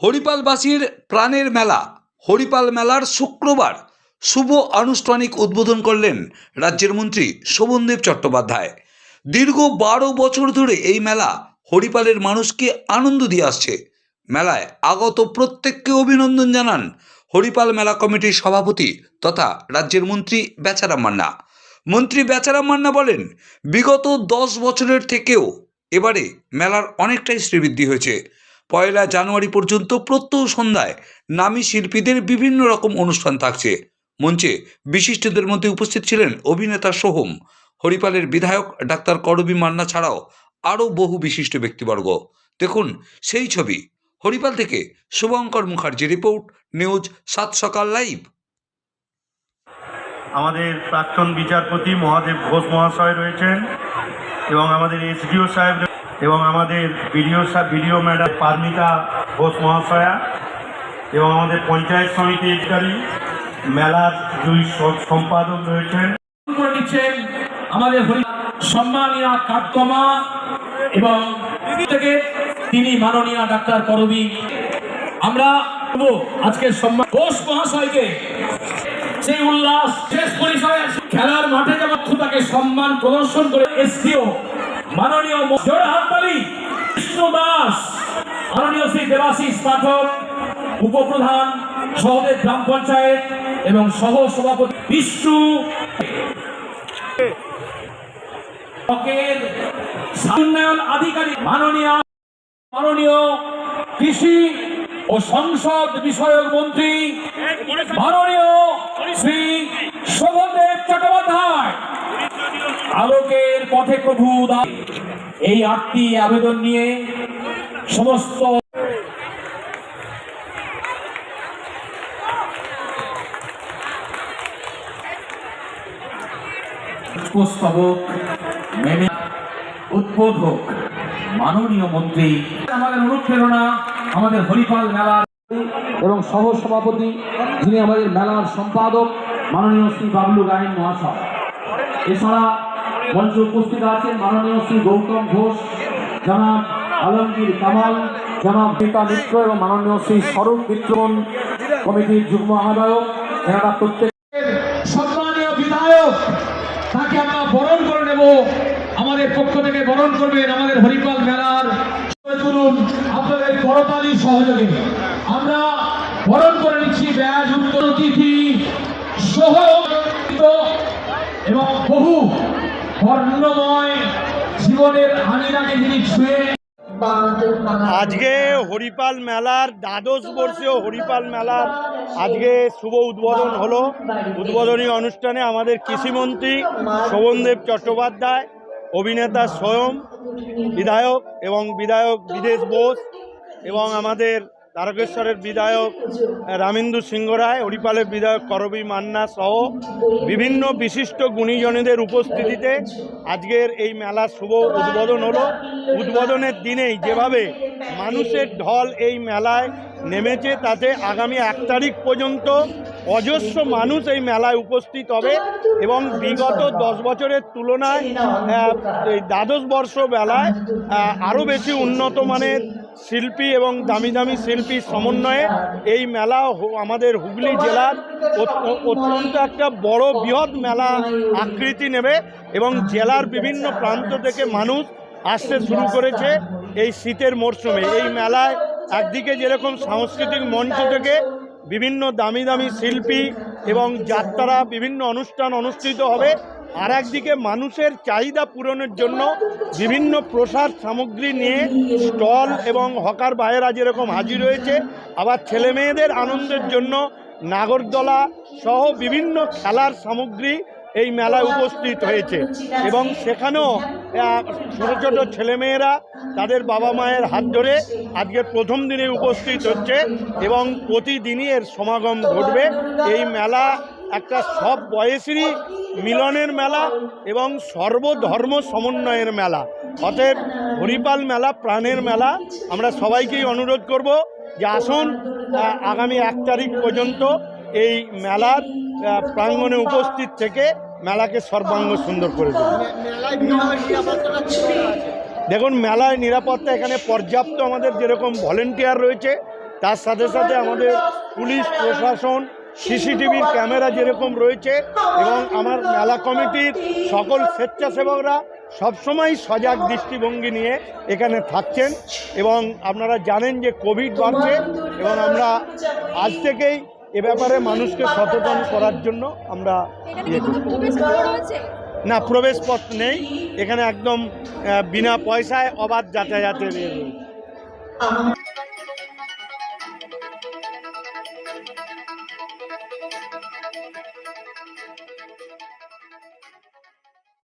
হরিপালবাসীর প্রাণের মেলা, হরিপাল মেলার শুক্রবার শুভ আনুষ্ঠানিক উদ্বোধন করলেন রাজ্যের মন্ত্রী শোভনদেব চট্টোপাধ্যায়। দীর্ঘ বারো বছর ধরে এই মেলা হরিপালের মানুষকে আনন্দ দিয়ে আসছে। মেলায় আগত প্রত্যেককে অভিনন্দন জানান হরিপাল মেলা কমিটির সভাপতি তথা রাজ্যের মন্ত্রী বেচারাম মান্না। মন্ত্রী বেচারাম মান্না বলেন, বিগত দশ বছরের থেকেও এবারে মেলার অনেকটাই শ্রীবৃদ্ধি হয়েছে। পয়লা জানুয়ারি পর্যন্ত প্রত্যহ সন্ধ্যায় নামী শিল্পীদের বিভিন্ন রকম অনুষ্ঠান থাকছে। মঞ্চে বিশিষ্টদের মধ্যে উপস্থিত ছিলেন অভিনেতা সোহম। হরিপালের বিধায়ক ডাক্তার করবী মান্না ছাড়াও আরও বহু বিশিষ্ট ব্যক্তিবর্গ। দেখুন সেই ছবি। হরিপাল থেকে শুভঙ্কর মুখার্জি রিপোর্ট, নিউজ সাত সকাল লাইভ। আমাদের প্রাক্তন বিচারপতি মহাদেব ঘোষ মহাশয় রয়েছেন এবং আমাদের এসডিও সাহেব এবং আমাদের BDO BDO madam Paramita Ghosh মহাশয়া এবং আমাদের পঞ্চায়েত সমিতি অধিকারী মেলার দুই সম্পাদক রয়েছেন। আমাদের সম্মানীয় কাকমা এবং থেকে তিনি মাননীয় ডাক্তার করবি আমরা আজকের সম্মান ঘোষ মহাশয়কে সেই উল্লাস, শেষ পরিচয় খেলার মাঠে যেমন তাকে সম্মান প্রদর্শন করে এসপিও মাননীয় ম- মাননীয় শ্রী দেবাশিস পাঠক, উপপ্রধান সহদেব গ্রাম পঞ্চায়েত এবং সহ সভাপতি বিষ্ণু। উন্নয়ন আধিকারিক মাননীয় মাননীয় কৃষি ও সংসদ বিষয়ক মন্ত্রী, মাননীয় শ্রী শোভনদেব চট্টোপাধ্যায়। আলোকের পথে প্রভু এই আটটি আবেদন নিয়ে সমস্ত পুষ্পস্তবক, মেনে উদ্বোধক, মাননীয় মন্ত্রী। আমাদের অনুপ্রেরণা আমাদের হরিপাল মেলার এবং সহ সভাপতি যিনি আমাদের মেলার সম্পাদক, মাননীয় শ্রী বাবলু গাইন মহাশয়। এছাড়া মঞ্চে উপস্থিত আছেন মাননীয় শ্রী গৌতম ঘোষ, জনাব আলমগীর কামাল, জনাব পিতা মিত্র এবং মাননীয় শ্রী স্বরূপ মিত্রন কমিটির যুগ্ম আহ্বায়ক। এনারা প্রত্যেক সম্মানীয় বিধায়ক তাকে আমরা বরণ করে নেব আমাদের পক্ষ থেকে বরণ করবেন আমাদের হরিপাল মেলার তুলুন আপনাদের করতালি সহযোগে। আমরা বরণ করে নিচ্ছি ব্যাজ উত্তর অতিথি সহ এবং বহু বর্ণময় জীবনের আমিনাকে যিনি ছুঁয়ে আজকে হরিপাল মেলার দ্বাদশ বর্ষীয় হরিপাল মেলার আজকে শুভ উদ্বোধন হলো। উদ্বোধনী অনুষ্ঠানে আমাদের কৃষিমন্ত্রী শোভনদেব চট্টোপাধ্যায়, অভিনেতা স্বয়ং, বিধায়ক এবং বিধায়ক বিদেশ বোস এবং আমাদের তারকেশ্বরের বিধায়ক রামেন্দু সিংহ রায়, হরিপালের বিধায়ক করবী মান্না সহ বিভিন্ন বিশিষ্ট গুণীজনেদের উপস্থিতিতে আজকের এই মেলার শুভ উদ্বোধন হলো। উদ্বোধনের দিনেই যেভাবে মানুষের ঢল এই মেলায় নেমেছে তাতে আগামী এক তারিখ পর্যন্ত অজস্র মানুষ এই মেলায় উপস্থিত হবে এবং বিগত দশ বছরের তুলনায় এই দ্বাদশ বর্ষ বেলায় আরও বেশি উন্নত মানের শিল্পী এবং দামি দামি শিল্পীর সমন্বয়ে এই মেলা আমাদের হুগলি জেলার অত্যন্ত একটা বড় বৃহৎ মেলা আকৃতি নেবে এবং জেলার বিভিন্ন প্রান্ত থেকে মানুষ আসতে শুরু করেছে এই শীতের মরশুমে। এই মেলায় একদিকে যেরকম সাংস্কৃতিক মঞ্চ থেকে বিভিন্ন দামি দামি শিল্পী এবং যাত্রা বিভিন্ন অনুষ্ঠান অনুষ্ঠিত হবে, আর একদিকে মানুষের চাহিদা পূরণের জন্য বিভিন্ন প্রসাদ সামগ্রী নিয়ে স্টল এবং হকার ভাইয়েরা যেরকম হাজির হয়েছে, আবার ছেলে মেয়েদের আনন্দের জন্য নাগরদোলা সহ বিভিন্ন খেলার সামগ্রী এই মেলায় উপস্থিত হয়েছে। এবং সেখানেও ছোট ছোট ছেলেমেয়েরা তাদের বাবা মায়ের হাত ধরে আজকের প্রথম দিনে উপস্থিত হচ্ছে এবং প্রতিদিনই এর সমাগম ঘটবে। এই মেলা একটা সব বয়সেরই মিলনের মেলা এবং সর্বধর্ম সমন্বয়ের মেলা। অতএব হরিপাল মেলা, প্রাণের মেলা, আমরা সবাইকেই অনুরোধ করব যে আসুন আগামী এক তারিখ পর্যন্ত এই মেলার প্রাঙ্গণে উপস্থিত থেকে মেলাকে সর্বাঙ্গ সুন্দর করে দেখুন, মেলায় নিরাপত্তা এখানে পর্যাপ্ত আমাদের যেরকম ভলেন্টিয়ার রয়েছে, তার সাথে সাথে আমাদের পুলিশ, প্রশাসন, সিসিটিভির ক্যামেরা যেরকম রয়েছে, এবং আমার মেলা কমিটির সকল স্বেচ্ছাসেবকরা সবসময় সজাগ দৃষ্টিভঙ্গি নিয়ে এখানে থাকছেন, এবং আপনারা জানেন যে কোভিড বাড়ছে, এবং আমরা আজ থেকেই এ ব্যাপারে মানুষকে সচেতন করার জন্য আমরা এখানে ইয়ে না প্রবেশ পথ নেই। এখানে একদম বিনা পয়সায় অবাধ যাতায়াতের ইয়ে রয়েছে।